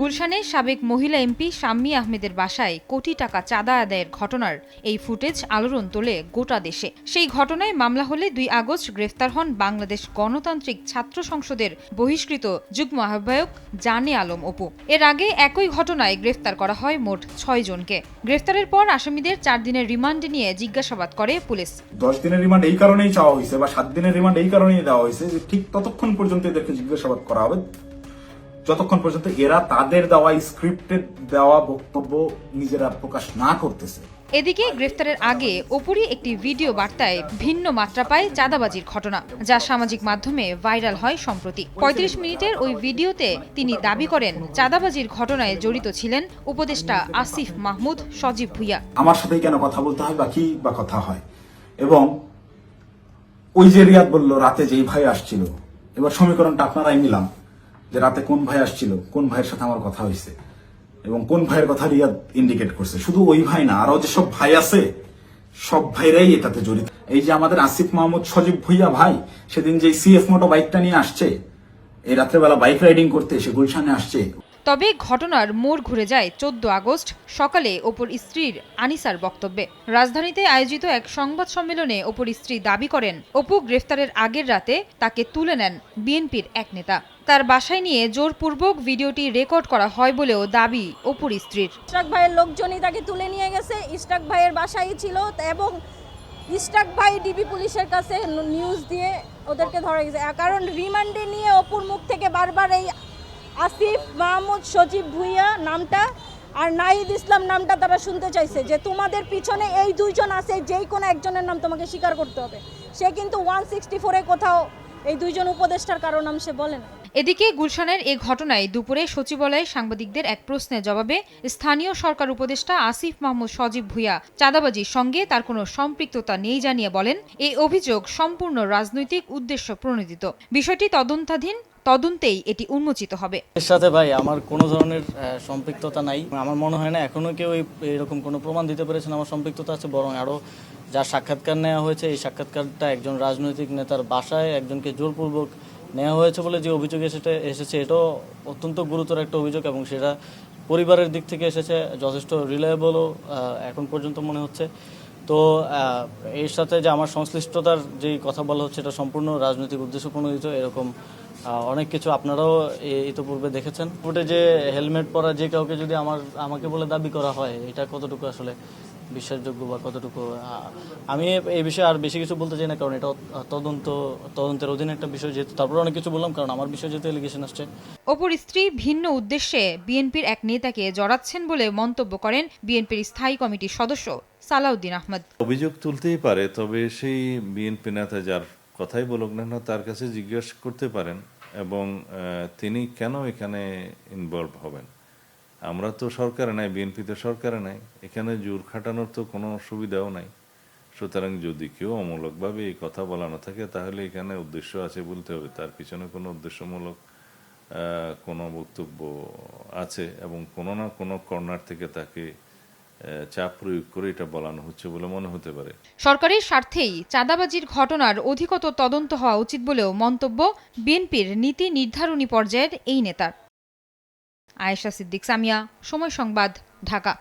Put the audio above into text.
গুলশানে সাবেক মহিলা এমপি শাম্মী আহমেদের বাসায় কোটি টাকা চাঁদা আদায়ের ঘটনার এই ফুটেজ আলোড়ন তোলে গোটা দেশে। সেই ঘটনায় মামলা হলে দুই আগস্ট গ্রেফতার হন বাংলাদেশ গণতান্ত্রিক ছাত্র সংসদের বহিষ্কৃত যুগ্ম আহ্বায়ক জানে আলম অপু। এর আগে একই ঘটনায় গ্রেফতার করা হয় মোট ছয় জনকে। গ্রেফতারের পর আসামিদের চার দিনের রিমান্ডে নিয়ে জিজ্ঞাসাবাদ করে পুলিশ। দশ দিনের রিমান্ড এই কারণেই চাওয়া হয়েছে বা সাত দিনের রিমান্ড এই কারণেই দেওয়া হয়েছে যে ঠিক ততক্ষণ পর্যন্ত এদেরকে জিজ্ঞাসাবাদ করা হবে। যতক্ষণ পর্যন্ত এরা তাদের দেওয়া স্ক্রিপ্টেড দেওয়া বক্তব্য নিজেরা প্রকাশ না করতেছে। এদিকে গ্রেফতারের আগে অপুরই একটি ভিডিও বার্তায় ভিন্ন মাত্রা পায় চাঁদাবাজির ঘটনা যা সামাজিক মাধ্যমে ভাইরাল হয় সম্প্রতি। পঁয়ত্রিশ মিনিটের ওই ভিডিওতে তিনি দাবি করেন চাঁদাবাজির ঘটনায় জড়িত ছিলেন উপদেষ্টা আসিফ মাহমুদ সজীব ভুইয়া। আমার সাথে কেন কথা বলতে হয় বা কি বা কথা হয়? এবং ওই যে রিয়াদ বলল রাতে যেই ভাই আসছিল এবার সমীকরণটা আপনারাই মিলাম যে রাতে কোন ভাই আসছিল, কোন ভাইয়ের সাথে আমার কথা হয়েছে এবং কোন ভাইয়ের কথা রিয়াদ ইন্ডিকেট করছে। শুধু ওই ভাই না আরও যেসব ভাই আছে, সব ভাইরাই এটাতে জড়িত। এই যে আমাদের আসিফ মাহমুদ সজীব ভুইয়া ভাই, সেদিন যে সিএফ মোটো বাইকটা নিয়ে আসছে, এই রাত্রেবেলা বাইক রাইডিং করতে এসে গুলশানে আসছে। তবে ঘটনার মোড় ঘুরে যায় চোদ্দ আগস্ট, সকালে ওপর স্ত্রীর আনিসার বক্তব্যে। রাজধানীতে আয়োজিত এক সংবাদ সম্মেলনে ওপর স্ত্রী দাবি করেন, অপু গ্রেফতারের আগের রাতে তাকে তুলে নেন বিএনপির এক নেতা। তার বাসায় নিয়ে জোরপূর্বক ভিডিওটি রেকর্ড করা হয় বলেও দাবি অপুর স্ত্রীর। ইস্টাক ভাইয়ের লোকজনই তাকে তুলে নিয়ে গেছে। ইস্টাক ভাইয়ের বাসায় ছিল এবং ইস্টাক ভাই ডিবি পুলিশের কাছে নিউজ দিয়ে ওদেরকে ধরা গেছে। কারণ রিমান্ডে নিয়ে অপুর মুখ থেকে বারবার এই আসিফ, মাহমুদ, সজীব ভুইয়া নামটা আর নাহিদ ইসলাম নামটা তারা শুনতে চাইছে যে তোমাদের পিছনে এই দুইজন আছে, যেই কোনো একজনের নাম তোমাকে স্বীকার করতে হবে। সে কিন্তু ওয়ান সিক্সটি ফোরে কোথাও এই দুইজন উপদেষ্টার কারও নাম সে বলে না। এদিকে গুলশানের এ ঘটনায় দুপুরে সচিবালয়ে সাংবাদিকদের এক প্রশ্নের জবাবে স্থানীয় সরকার উপদেষ্টা আসিফ, মাহমুদ, সজীব ভুইয়া চাঁদাবাজির সঙ্গে তার কোনো সম্পৃক্ততা নেই জানিয়ে বলেন, এই অভিযোগ সম্পূর্ণ রাজনৈতিক উদ্দেশ্য প্রণোদিত। বিষয়টি তদন্তাধীন তদন্তেই এটি উন্মোচিত হবে। এর সাথে ভাই আমার কোনো ধরনের সম্পৃক্ততা নাই। আমার মনে হয় না এখনও কেউ এরকম কোনো প্রমাণ দিতে পেরেছেন। আমার সম্পৃক্ততা আছে, বরং আরও যা সাক্ষাৎকার নেওয়া হয়েছে, এই সাক্ষাৎকারটা একজন রাজনৈতিক নেতার বাসায় একজনকে জোরপূর্বক নেওয়া হয়েছে বলে যে অভিযোগ এসেছে এসেছে, এটাও অত্যন্ত গুরুতর একটা অভিযোগ এবং সেটা পরিবারের দিক থেকে এসেছে, যথেষ্ট রিলায়েবলও এখন পর্যন্ত মনে হচ্ছে। তো এর সাথে যে আমার সংশ্লিষ্টতার যে কথা বলা হচ্ছে এটা সম্পূর্ণ রাজনৈতিক উদ্দেশ্য প্রণোদিত, এরকম অনেক কিছু আপনারাও ইতোপূর্বে দেখেছেন। ফুটে যে হেলমেট পরা যে কাউকে যদি আমার, আমাকে বলে দাবি করা হয়, এটা কতটুকু আসলে বিশ্বাসযোগ্য বা কতটুকু আমি এই বিষয়ে আর বেশি কিছু বলতে চাই না কারণ এটা তদন্ত তদন্তের অধীনে একটা বিষয় যেহেতু তারপরে অনেক কিছু বললাম কারণ আমার বিষয়ে যেহেতু এলিগেশন আসছে। অপুর স্ত্রী ভিন্ন উদ্দেশ্যে বিএনপির এক নেতাকে জড়াচ্ছেন বলে মন্তব্য করেন বিএনপির স্থায়ী কমিটির সদস্য সালাউদ্দিন আহমদ। অভিযোগ তুলতেই পারে তবে সেই বিএনপি নেতা যার কথাই বলুক না না তার কাছে জিজ্ঞেস করতে পারেন এবং তিনি কেন এখানে ইনভলভ হবেন? আমরা তো সরকারে নাই বিএনপি তো সরকারে নাই, এখানে জোর খাটানোর তো কোনো সুবিধাও নাই। সুতরাং যদি কেউ অমূলকভাবে এই কথা বলানো থাকে, তাহলে এখানে উদ্দেশ্য আছে বলতে হবে, তার পিছনে কোনো উদ্দেশ্যমূলক কোনো বক্তব্য আছে এবং কোনো না কোনো কর্নার থেকে তাকে চাপ প্রয়োগ করে এটা বলানো হচ্ছে বলে মনে হতে পারে। সরকারের স্বার্থেই চাঁদাবাজির ঘটনার অধিকতর তদন্ত হওয়া উচিত বলেও মন্তব্য বিএনপির নীতি নির্ধারণী পর্যায়ের এই নেতার। আয়েশা সিদ্দিক সামিয়া সময় সংবাদ ঢাকা।